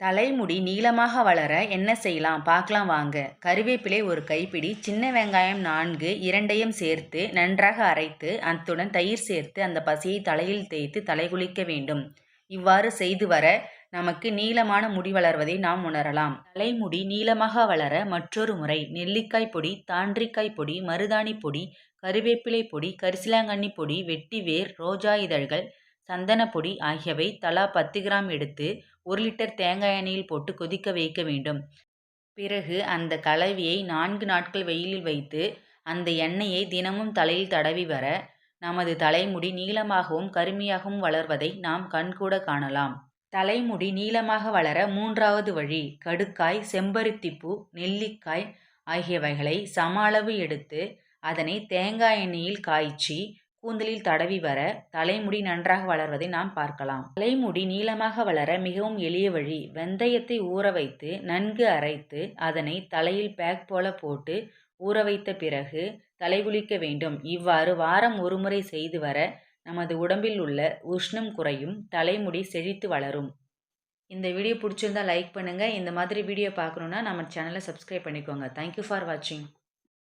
தலைமுடி நீளமாக வளர என்ன செய்யலாம்? பார்க்கலாம் வாங்க. கருவேப்பிலை ஒரு கைப்பிடி சின்ன வெங்காயம் நான்கு இரண்டையும் சேர்த்து நன்றாக அரைத்து அத்துடன் தயிர் சேர்த்து அந்த பசியை தலையில் தேய்த்து தலை குளிக்க வேண்டும். இவ்வாறு செய்து வர நமக்கு நீளமான முடி வளர்வதை நாம் உணரலாம். தலைமுடி நீளமாக வளர மற்றொரு முறை நெல்லிக்காய் பொடி தாண்டிக்காய் பொடி மருதாணி பொடி கருவேப்பிலை பொடி கரிசிலாங்கண்ணி பொடி வெட்டிவேர் ரோஜா இதழ்கள் சந்தனப்பொடி ஆகியவை தலா பத்து கிராம் எடுத்து ஒரு லிட்டர் தேங்காய் எண்ணெயில் போட்டு கொதிக்க வைக்க வேண்டும். பிறகு அந்த கலவையை நான்கு நாட்கள் வெயிலில் வைத்து அந்த எண்ணெயை தினமும் தலையில் தடவி வர நமது தலைமுடி நீளமாகவும் கருமையாகவும் வளர்வதை நாம் கண்கூட காணலாம். தலைமுடி நீளமாக வளர மூன்றாவது வழி கடுக்காய் செம்பருத்திப்பூ நெல்லிக்காய் ஆகியவைகளை சம அளவு எடுத்து அதனை தேங்காய் எண்ணெயில் காய்ச்சி கூந்தலில் தடவி வர தலைமுடி நன்றாக வளர்வதை நாம் பார்க்கலாம். தலைமுடி நீளமாக வளர மிகவும் எளிய வழி. வெந்தயத்தை ஊற வைத்து நன்கு அரைத்து அதனை தலையில் பேக் போல போட்டு ஊற வைத்த பிறகு தலைகுளிக்க வேண்டும். இவ்வாறு வாரம் ஒரு முறை செய்து வர நமது உடம்பில் உள்ள உஷ்ணம் குறையும். தலைமுடி செழித்து வளரும். இந்த வீடியோ பிடிச்சிருந்தா லைக் பண்ணுங்கள் இந்த மாதிரி வீடியோ பார்க்கணுன்னா நம்ம சேனலை சப்ஸ்கிரைப் பண்ணிக்கோங்க. தேங்க்யூ ஃபார் வாட்சிங்